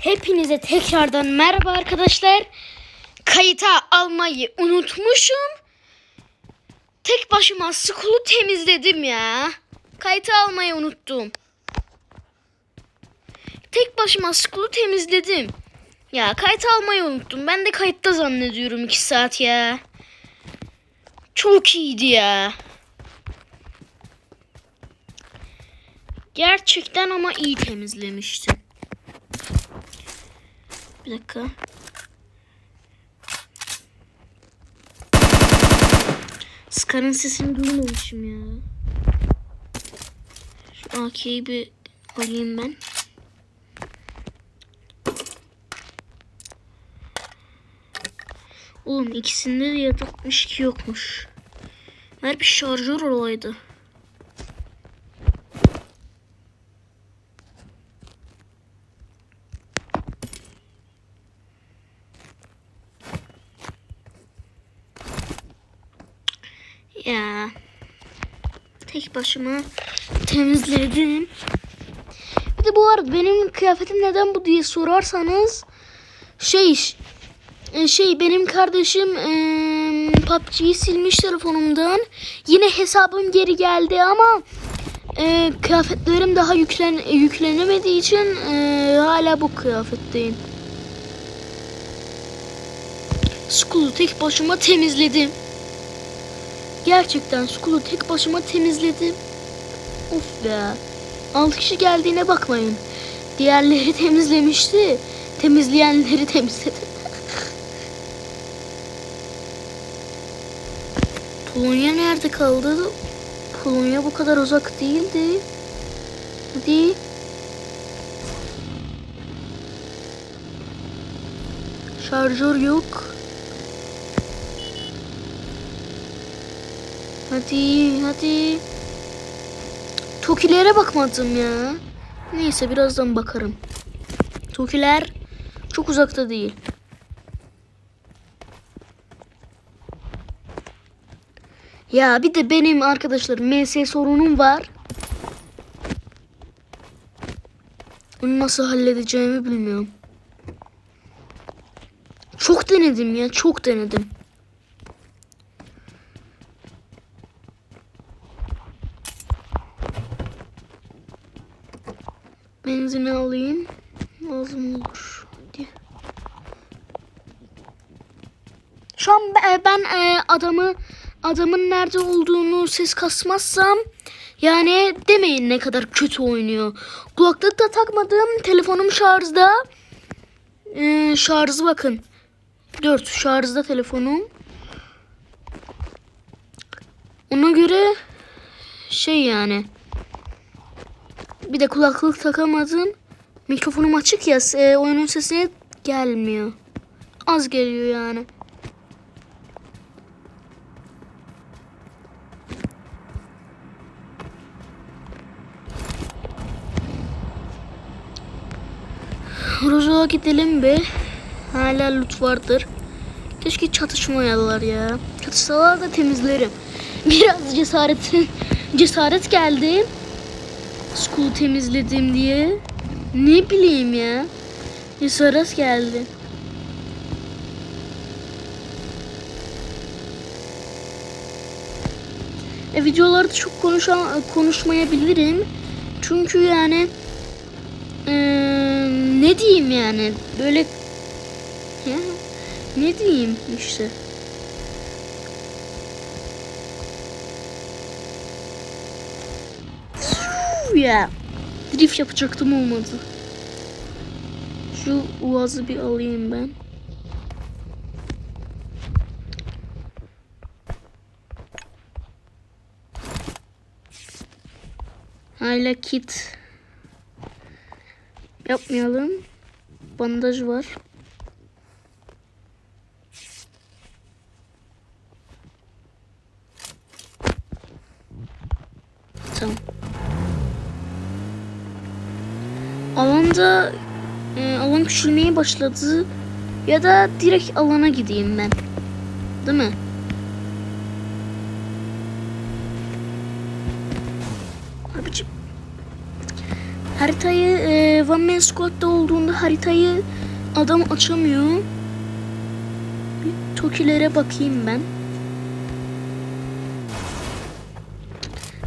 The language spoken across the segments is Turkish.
Hepinize tekrardan merhaba arkadaşlar. Kayıta almayı unutmuşum. Tek başıma skulu temizledim ya. Kayıta almayı unuttum. Tek başıma skulu temizledim. Ya kayıt almayı unuttum. Ben de kayıtta zannediyorum 2 saat ya. Çok iyiydi ya. Gerçekten ama iyi temizlemiştim. Bir dakika. Scar'ın sesini duymamışım ya. Şu AK'yi bir alayım ben. Oğlum ikisinde de yatakmış ki yokmuş. Ver bir şarjör olaydı. Ya. Tek başıma temizledim. Bir de bu arada benim kıyafetim neden bu diye sorarsanız şey e, şey benim kardeşim e, PUBG'yi silmiş telefonumdan. Yine hesabım geri geldi ama e, kıyafetlerim daha yüklen yüklenemediği için e, hala bu kıyafetteyim. School'u tek başıma temizledim. Gerçekten Skull'u tek başıma temizledim. Of be. 6 kişi geldiğine bakmayın. Diğerleri temizlemişti. Temizleyenleri temizledim. Polonya nerede kaldı? Polonya bu kadar uzak değildi. Hadi. Şarjör yok. Hadi hadi. Tokilere bakmadım ya. Neyse birazdan bakarım. Tokiler çok uzakta değil. Ya bir de benim arkadaşlar MS sorunum var. Onu nasıl halledeceğimi bilmiyorum. Çok denedim ya çok denedim. Benzini alayım. Lazım olur. Hadi. Şu an be- ben e, adamı adamın nerede olduğunu ses kasmazsam yani demeyin ne kadar kötü oynuyor. Kulaklık da takmadım. Telefonum şarjda. E, şarjı bakın. 4 şarjda telefonum. Ona göre şey yani. Bir de kulaklık takamadım. Mikrofonum açık ya e, oyunun sesi gelmiyor. Az geliyor yani. Rozo'ya gidelim be. Hala loot vardır. Keşke çatışmayalar ya. Çatışsalar da temizlerim. Biraz cesaret cesaret geldi. School temizledim diye. Ne bileyim ya. Cesaret geldi. E, videolarda çok konuşan, konuşmayabilirim. Çünkü yani e, ne diyeyim yani böyle ya, ne diyeyim işte. Ya. Drift yapacaktım olmadı. Şu uazı bir alayım ben. Hala kit. Yapmayalım. Bandaj var. Tamam. Alanda e, alan küçülmeye başladı ya da direkt alana gideyim ben. Değil mi? Abicim Haritayı e, One Man Squad'da olduğunda haritayı adam açamıyor. Bir Tokilere bakayım ben.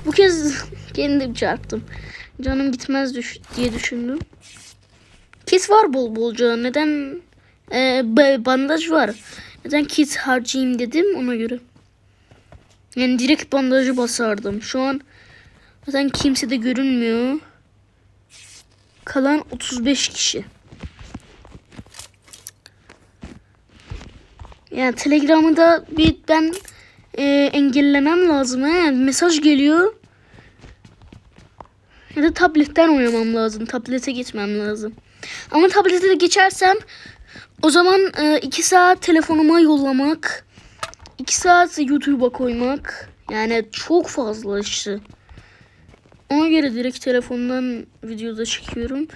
Bu kez kendim çarptım. Canım gitmez düş diye düşündüm. Kit var bol bolca. Neden e, ba- bandaj var. Neden kit harcayayım dedim ona göre. Yani direkt bandajı basardım. Şu an zaten kimse de görünmüyor. Kalan 35 kişi. Yani Telegram'ı da bir ben e, engellemem lazım. He. Mesaj geliyor. Ya da tabletten oynamam lazım. Tablete gitmem lazım. Ama tablete de geçersem o zaman 2 saat telefonuma yollamak, 2 saat YouTube'a koymak yani çok fazla işte. Ona göre direkt telefondan videoda çekiyorum.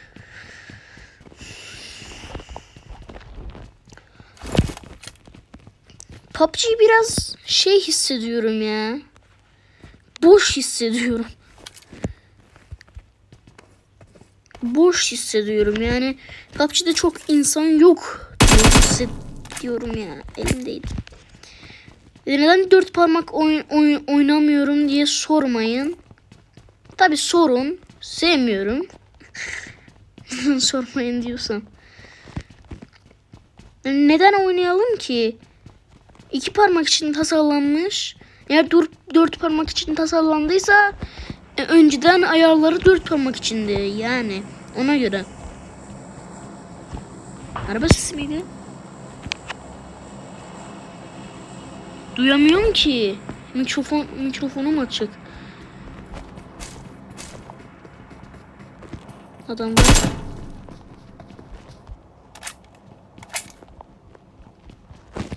PUBG'yi biraz şey hissediyorum ya. Boş hissediyorum. Boş hissediyorum yani. PUBG'de çok insan yok hissediyorum ya. Elimdeydi. E Neden dört parmak oyun, oyun, oynamıyorum diye sormayın. Tabi sorun. Sevmiyorum. Sormayın diyorsam. Neden oynayalım ki? İki parmak için tasarlanmış. Eğer dört, dört parmak için tasarlandıysa e, önceden ayarları dört parmak içindi. Yani ona göre. Araba sesi miydi? Duyamıyorum ki. Mikrofon mikrofonum açık. Adam var.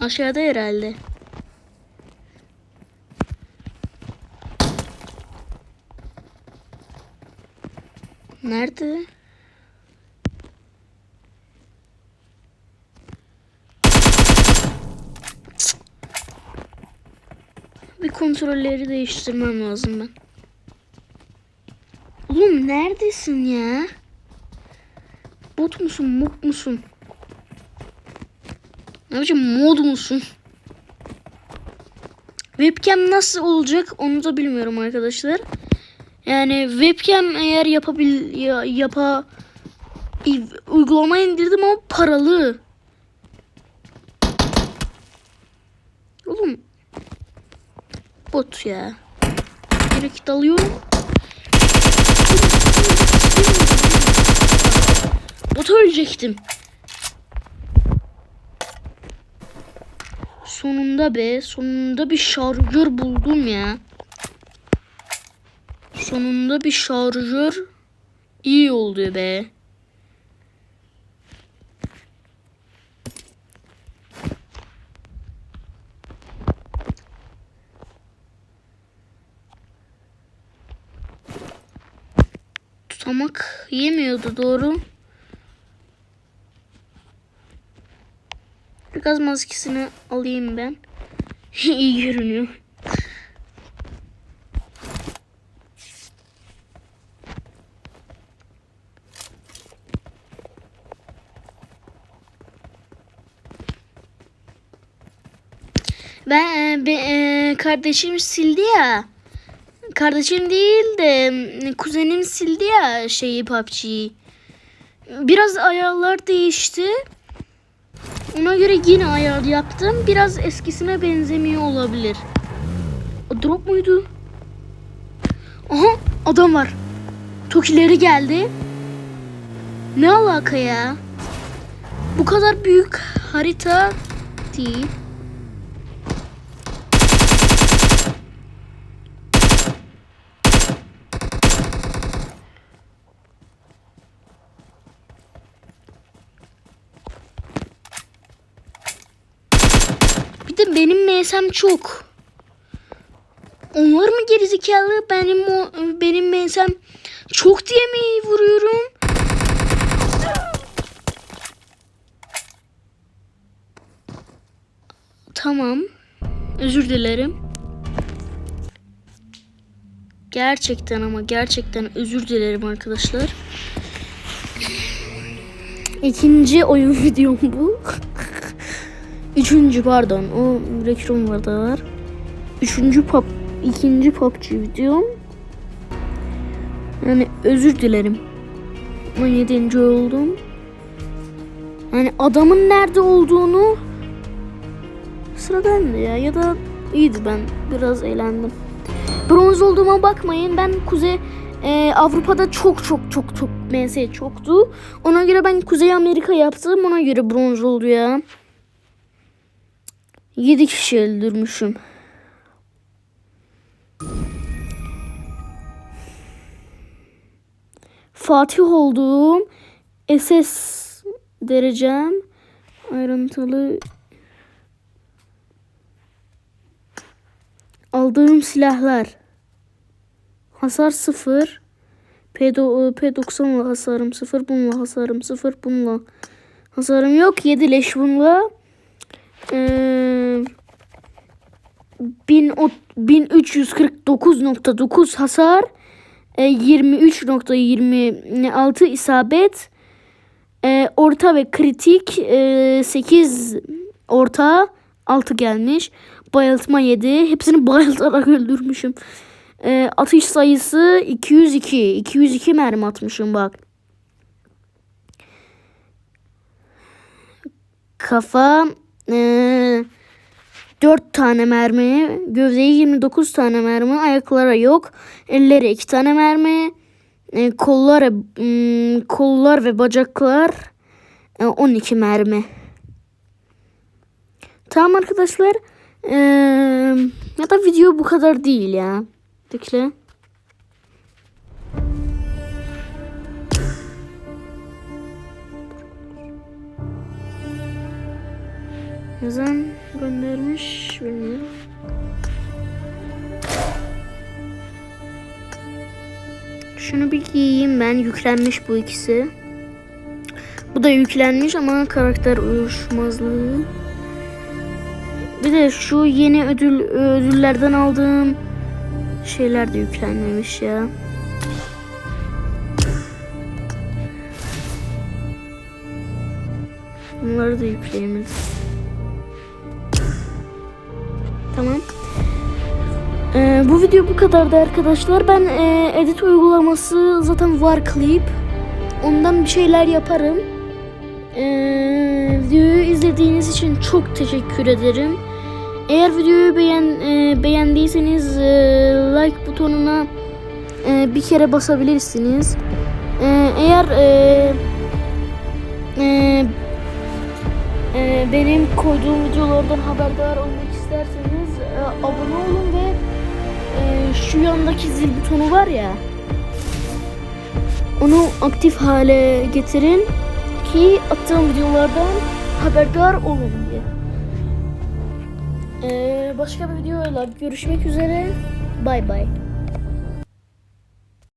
Aşağıda herhalde. Nerede? Bir kontrolleri değiştirmem lazım ben. Oğlum neredesin ya? Bot musun, mod musun? Ne yapacağım, mod musun? Webcam nasıl olacak onu da bilmiyorum arkadaşlar. Yani webcam eğer yapabil ya, yapa uygulama indirdim ama paralı. Oğlum bot ya. Direkt dalıyorum. Bot ölecektim. Sonunda be, sonunda bir şarjör buldum ya. Sonunda bir şarjör iyi oldu be. Tutamak yemiyordu doğru. Gaz maskesini alayım ben. iyi görünüyor. Ben be, e, kardeşim sildi ya. Kardeşim değil de kuzenim sildi ya şeyi PUBG'yi. Biraz ayarlar değişti. Ona göre yine ayar yaptım. Biraz eskisine benzemiyor olabilir. O drop muydu? Aha adam var. Tokileri geldi. Ne alaka ya? Bu kadar büyük harita değil. Bir de benim MS'm çok. Onlar mı gerizekalı? Benim o, benim MS'm çok diye mi vuruyorum? Tamam. Özür dilerim. Gerçekten ama gerçekten özür dilerim arkadaşlar. İkinci oyun videom bu. Üçüncü pardon. O reklam var da var. Üçüncü pop, ikinci PUBG videom. Yani özür dilerim. 17. oldum. Yani adamın nerede olduğunu sıra bende ya ya da iyiydi ben biraz eğlendim. Bronz olduğuma bakmayın ben Kuzey e, Avrupa'da çok çok çok çok MS çoktu. Ona göre ben Kuzey Amerika yaptım ona göre bronz oldu ya. 7 kişi öldürmüşüm. Fatih oldum. SS derecem ayrıntılı aldığım silahlar hasar 0 P90 P90'la hasarım 0 bununla hasarım 0 bununla hasarım yok 7 leş bununla ee, 1000 o- 1349.9 hasar e, 23.26 isabet e, orta ve kritik e, 8 orta 6 gelmiş bayıltma 7 hepsini bayıltarak öldürmüşüm. E, atış sayısı 202 202 mermi atmışım bak. Kafa e, 4 tane mermi, gövdeye 29 tane mermi, ayaklara yok, ellere 2 tane mermi, e, kollara mm, kollar ve bacaklar e, 12 mermi. Tamam arkadaşlar. E, ya da video bu kadar değil ya. Bekle. Yazan göndermiş bilmiyorum. Şunu bir giyeyim ben. Yüklenmiş bu ikisi. Bu da yüklenmiş ama karakter uyuşmazlığı. Bir de şu yeni ödül ödüllerden aldığım şeyler de yüklenmemiş ya. Bunları da yükleyemedim. Tamam. Ee, bu video bu kadardı arkadaşlar. Ben e, edit uygulaması zaten var clip. Ondan bir şeyler yaparım. Ee, videoyu izlediğiniz için çok teşekkür ederim. Eğer videoyu beğen e, beğendiyseniz e, like butonuna e, bir kere basabilirsiniz. E, eğer e, e, e, benim koyduğum videolardan haberdar olmak isterseniz e, abone olun ve e, şu yandaki zil butonu var ya onu aktif hale getirin ki attığım videolardan haberdar olun diye. E, başka bir videoyla görüşmek üzere. Bay bay.